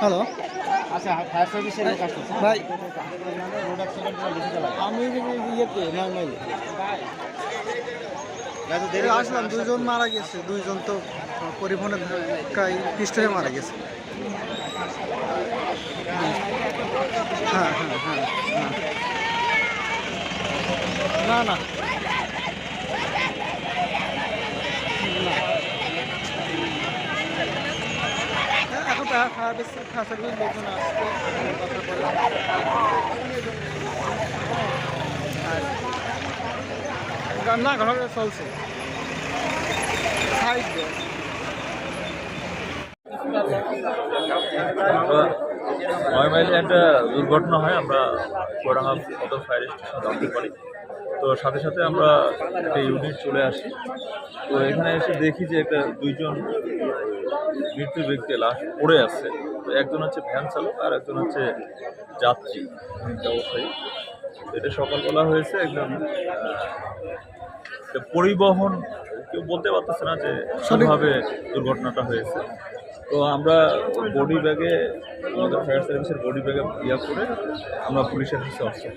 Hello আচ্ছা ভাই। আমি ইয়েতে নয় এত দেরি দেরি আসলাম দুজন মারা গেছে দুইজন তো পরিবহনের ধাক্কায় পিষ্ট হয়ে মারা গেছে। হ্যাঁ হ্যাঁ হ্যাঁ হ্যাঁ। না না। ফায়ার সার্ভিস লোকজন আসছে কথা বলে না ঘটনা চলছে সাইড দিয়ে আমরা নয় মাইলে একটা দুর্ঘটনা হয় আমরা চুয়াডাঙ্গা সদর ফায়ার স্টেশন জানতে পারি তো সাথে সাথে আমরা একটা ইউনিট চলে আসি। তো এখানে এসে দেখি যে একটা দুইজন মৃত্যু ব্যক্তি লাশ পড়ে আছে। তো একজন হচ্ছে ভ্যান চালক আর একজন হচ্ছে যাত্রী তো এটা সকালবেলা হয়েছে একজন পরিবহন কেউ বলতে পারতেছে না যে সঠিকভাবে দুর্ঘটনাটা হয়েছে। তো আমরা বডি ব্যাগে আমাদের ফায়ার সার্ভিসের বডি ব্যাগে ইয়া করে আমরা পুলিশের কাছে অস্ত্র